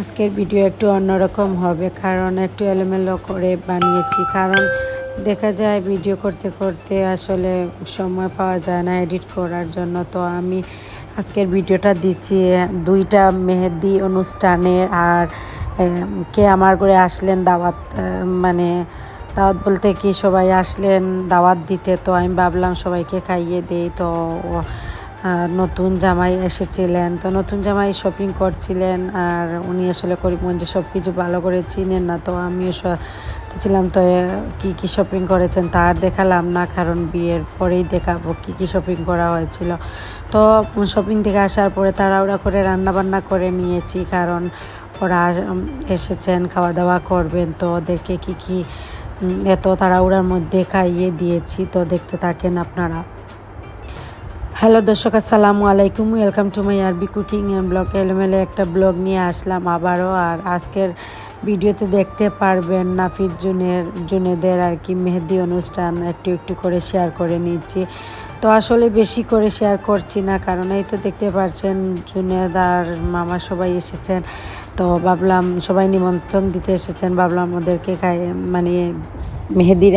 আজকের ভিডিও একটু অন্যরকম হবে, কারণ একটু এলোমেলো করে বানিয়েছি। কারণ দেখা যায় ভিডিও করতে করতে আসলে সময় পাওয়া যায় না এডিট করার জন্য। তো আমি আজকের ভিডিওটা দিচ্ছি দুইটা মেহেদি অনুষ্ঠানের আর কে আমার করে আসলেন দাওয়াত মানে দাওয়াত বলতে কি সবাই আসলেন দাওয়াত দিতে। তো আমি ভাবলাম সবাইকে খাইয়ে দেই। তো নতুন জামাই এসেছিলেন। তো নতুন জামাই শপিং করছিলেন আর উনি আসলে করিমগঞ্জে সব কিছু ভালো করে চিনেন না। তো আমিও ছিলাম, তো কি কি শপিং করেছেন তার দেখালাম না। কারণ বিয়ের পরেই দেখাবো কি কি শপিং করা হয়েছিল। তো শপিং থেকে আসার পরে তাড়াহুড়া করে রান্না বান্না করে নিয়েছি। কারণ ওরা এসেছেন খাওয়া দাওয়া করবেন। তো ওদেরকে কি কি এত তাড়াহুড়ার মধ্যে খাইয়ে দিয়েছি। তো দেখতে থাকেন আপনারা। হ্যালো দর্শক, আসসালামু আলাইকুম। ওয়েলকাম টু মাই আরবি কুকিং অ্যান্ড ব্লগ এলোমেলে একটা ব্লগ নিয়ে আসলাম আবারও। আর আজকের ভিডিওতে দেখতে পারবেন নাফিজ জুনের, জুনেদের আর কি মেহেদি অনুষ্ঠান একটু একটু করে শেয়ার করে নিচ্ছি। তো আসলে বেশি করে শেয়ার করছি না, কারণ এই তো দেখতে পাচ্ছেন জুনেদ আর মামা সবাই এসেছেন। তো ভাবলাম সবাই নিমন্ত্রণ দিতে এসেছেন, ভাবলাম ওদেরকে খাই মানে মেহেদির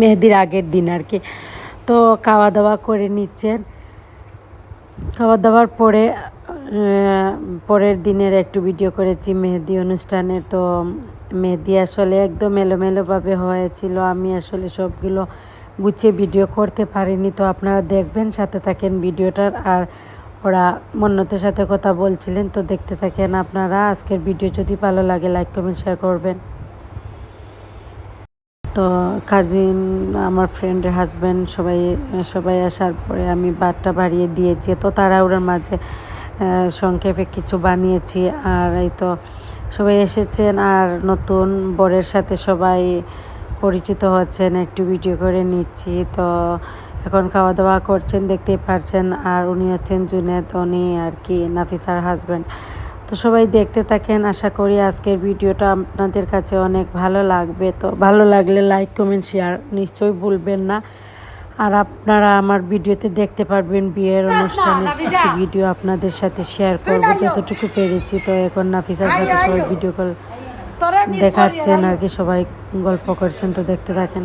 মেহেদির আগের দিন আর কি। তো খাওয়া দাওয়া করে নিচ্ছেন। খাওয়া দাওয়ার পরে পরের দিনের একটু ভিডিও করেছি, মেহেদি অনুষ্ঠানে। তো মেহেদি আসলে একদম এলোমেলোভাবে হয়েছিল। আমি আসলে সবগুলো গুছিয়ে ভিডিও করতে পারিনি। তো আপনারা দেখবেন, সাথে থাকেন ভিডিওটার। আর ওরা মন্নতের সাথে কথা বলছিলেন, তো দেখতে থাকেন আপনারা। আজকের ভিডিও যদি ভালো লাগে লাইক কমেন্ট শেয়ার করবেন। তো কাজিন আমার ফ্রেন্ডের হাজব্যান্ড সবাই সবাই আসার পরে আমি বাটটা বাড়িয়ে দিয়েছি। তো তারা ওর মাঝে সংক্ষেপে কিছু বানিয়েছি। আর এই তো সবাই এসেছেন আর নতুন বরের সাথে সবাই পরিচিত হচ্ছেন, একটু ভিডিও করে নিচ্ছি। তো এখন খাওয়া দাওয়া করছেন, দেখতেই পারছেন। আর উনি হচ্ছেন জুনেদ, উনি আর কি, নাফিসার হাজব্যান্ড তো সবাই দেখতে থাকেন। আশা করি আজকের ভিডিওটা আপনাদের কাছে অনেক ভালো লাগবে। তো ভালো লাগলে লাইক কমেন্ট শেয়ার নিশ্চয়ই ভুলবেন না। আর আপনারা আমার ভিডিওতে দেখতে পারবেন বিয়ের অনুষ্ঠানের কিছু ভিডিও আপনাদের সাথে শেয়ার করব। যতটুকু পেরেছি। তো এখন নাফিসার সাথে সবাই ভিডিও কল দেখাচ্ছেন আর কি সবাই গল্প করছেন। তো দেখতে থাকেন।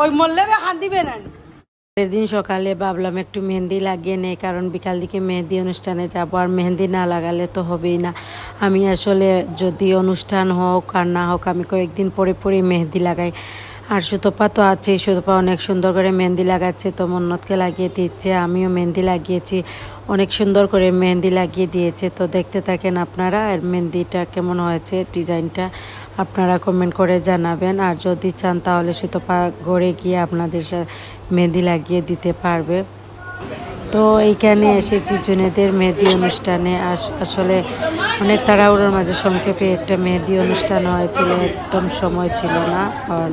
ওই মরলে খান দিবে না। পরের দিন সকালে ভাবলাম একটু মেহেন্দি লাগিয়ে নেই, কারণ বিকাল দিকে মেহেন্দি অনুষ্ঠানে যাব, আর মেহেন্দি না লাগালে তো হবেই না। আমি আসলে যদি অনুষ্ঠান হোক আর না হোক, আমি কয়েকদিন পরে পরে মেহেন্দি লাগাই। আর সুতপা তো আছে, সুতপা অনেক সুন্দর করে মেহেন্দি লাগাচ্ছে, তো মন্নতকে লাগিয়ে দিচ্ছে, আমিও মেহেন্দি লাগিয়েছি, অনেক সুন্দর করে মেহেন্দি লাগিয়ে দিয়েছে, তো দেখতে থাকেন আপনারা, আর মেহেন্দিটা কেমন হয়েছে, ডিজাইনটা আপনারা কমেন্ট করে জানাবেন, আর যদি চান তাহলে সুতপা গড়ে গিয়ে আপনাদের মেহেন্দি লাগিয়ে দিতে পারবে। তো এইখানে এসেছি জুনেদের মেহেদি অনুষ্ঠানে, আস- আসলে অনেক তাড়াহুড়োর মাঝে সংক্ষেপে একটা মেহেদি অনুষ্ঠান হয়েছিল, একদম সময় ছিল না, আর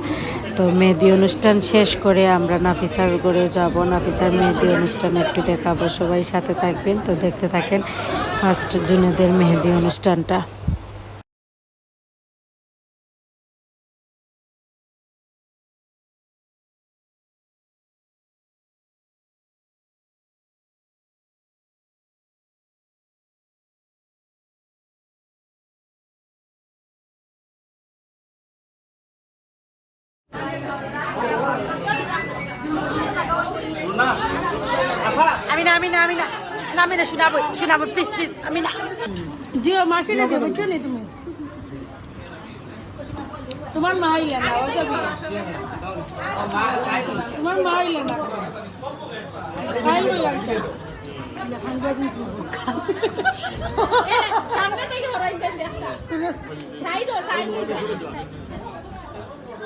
তো মেহেদি অনুষ্ঠান শেষ করে আমরা নাফিসার করে যাব। নাফিসার মেহেদি অনুষ্ঠান একটু দেখাবো। সবাই সাথে থাকবেন। তো দেখতে থাকেন ফার্স্ট জুনেদের মেহেদি অনুষ্ঠানটা। আমি না আমি না আমি না না আমি না শুনাবো শুনাবো প্লিজ প্লিজ আমি না জিও মাসি লাগে বুঝছ নি তুমি? তোমার মা আইলে না ও যাবি তোমার মা আইলে না খাইল লাগছে। সামনে থেকে সাইড ও সাইড।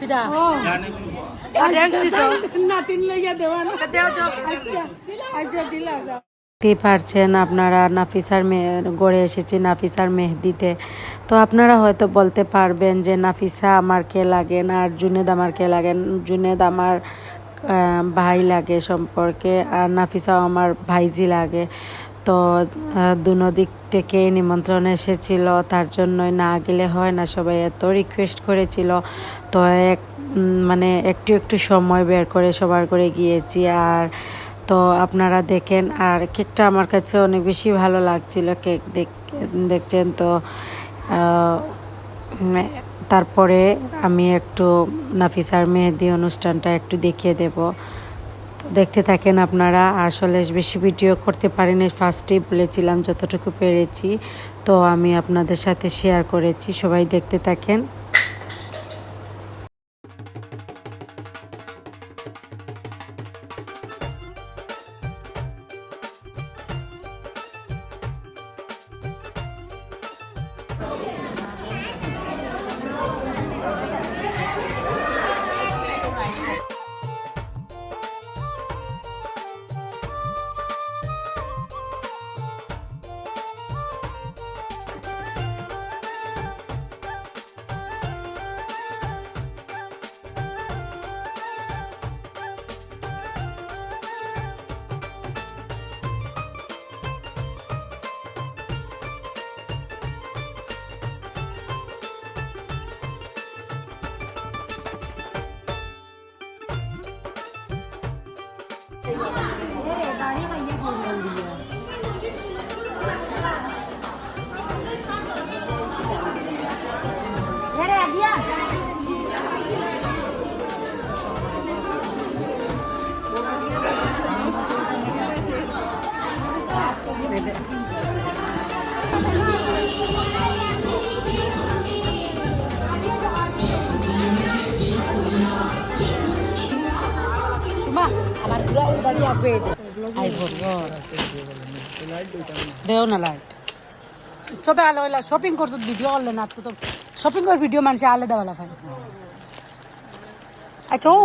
কিটা নাতিন দেওয়া না। আচ্ছা আচ্ছা দিলা যাও। দেখতেই পারছেন আপনারা নাফিসার মেয়ে গড়ে এসেছি নাফিসার মেহেদিতে। তো আপনারা হয়তো বলতে পারবেন যে নাফিসা আমার কে লাগেন আর জুনেদ আমার কে লাগেন জুনেদ আমার ভাই লাগে সম্পর্কে আর নাফিসাও আমার ভাইজি লাগে। তো দুনো দিক থেকে নিমন্ত্রণ এসেছিল, তার জন্যই না গেলে হয় না, সবাই এত রিকোয়েস্ট করেছিল। তো এক মানে একটু একটু সময় বের করে সবার করে গিয়েছি। আর তো আপনারা দেখেন, আর কেকটা আমার কাছে অনেক বেশি ভালো লাগছিল, কেক দেখ- দেখছেন তো। তারপরে আমি একটু নাফিসার মেহেদি অনুষ্ঠানটা একটু দেখিয়ে দেব। দেখতে থাকেন আপনারা। আসলে বেশি ভিডিও করতে পারিনি ফার্স্টেই বলেছিলাম যতটুকু পেরেছি। তো আমি আপনাদের সাথে শেয়ার করেছি, সবাই দেখতে থাকেন। সুমা দেও না লাইট সবে আলো হইলা শপিং করছ ভিডিও করলে না, তো শপিং কর ভিডিও মানুষে আলে দেওয়ালা ফাই আচ্ছা ও।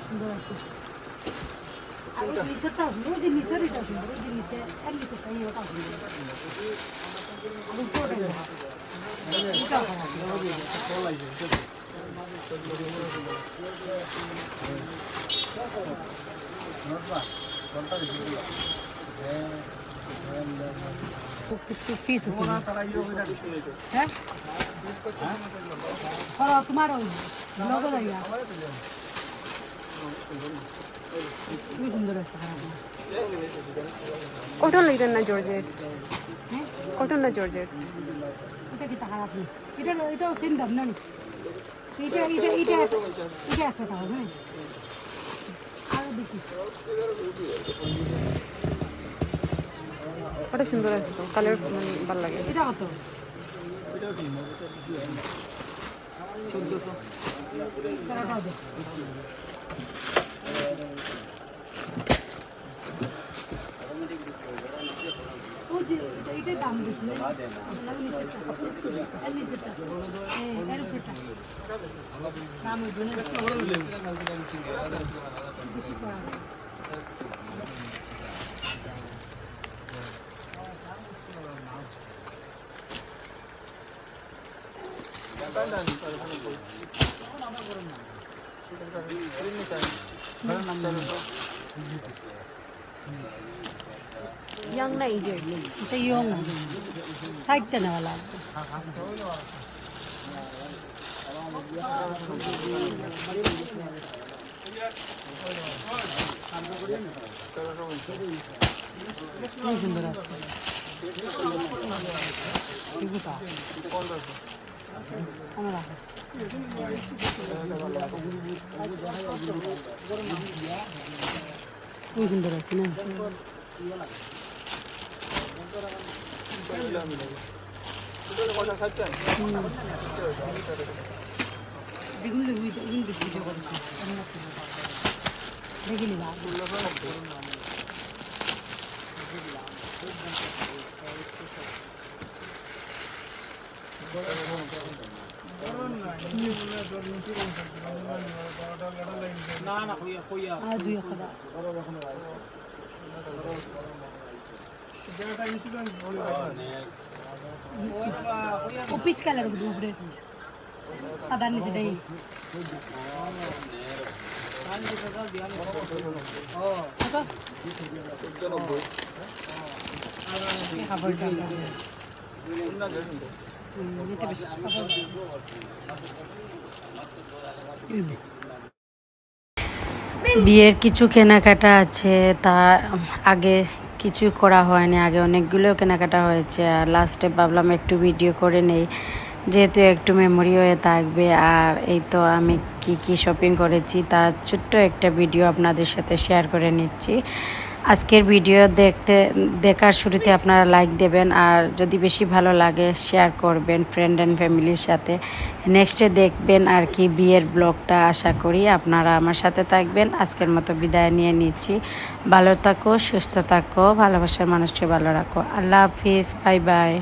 সুন্দর না হ্যাঁ তোমার সুন্দর আছে না জর্জেট কটন না জর্জেট এটা কি খারাপ নেই এটা এটাও সেম দাম নি? এটা এটা এটা এটা একটা টাকা হ্যাঁ। আরও দেখি। ওটা সুন্দর আছে তো কালার মানে ভালো লাগে। এটা কত? তেরোটাও দে। ও যে এটা- এটার দাম বেশি না? আপনার নিচেরটা। এর নিচেরটা। হ্যাঁ, এর উপরটা। দাম ওই জন্য বেশি করা যায়। ইয়াং না ইজের এটা ইয়ং সাইডটা নেওয়া লাগবে খুবই সুন্দর আছে এগুতা আমার রাখো খুব সুন্দর আছে না ভিডিও করছি দেখিনি বা আর দুই দাও। ও পিচ কালার উপরে সাদা। বিয়ের কিছু কেনাকাটা আছে তা আগে কিছু করা হয়নি। আগে অনেকগুলো কেনাকাটা হয়েছে আর লাস্টে ভাবলাম একটু ভিডিও করে নেই। যেহেতু একটু মেমোরি হয়ে থাকবে আর এই তো আমি কি কি শপিং করেছি, তার ছোট্ট একটা ভিডিও আপনাদের সাথে শেয়ার করে নিচ্ছি। আজকের ভিডিও দেখতে, দেখার শুরুতে আপনারা লাইক দেবেন, আর যদি বেশি ভালো লাগে শেয়ার করবেন ফ্রেন্ড অ্যান্ড ফ্যামিলির সাথে। নেক্সটে দেখবেন আর কি বিয়ের ব্লগটা, আশা করি আপনারা আমার সাথে থাকবেন। আজকের মতো বিদায় নিয়ে নিচ্ছি। ভালো থাকো, সুস্থ থাকো, ভালোবাসার মানুষকে ভালো রাখো। আল্লাহ হাফিজ বাই বাই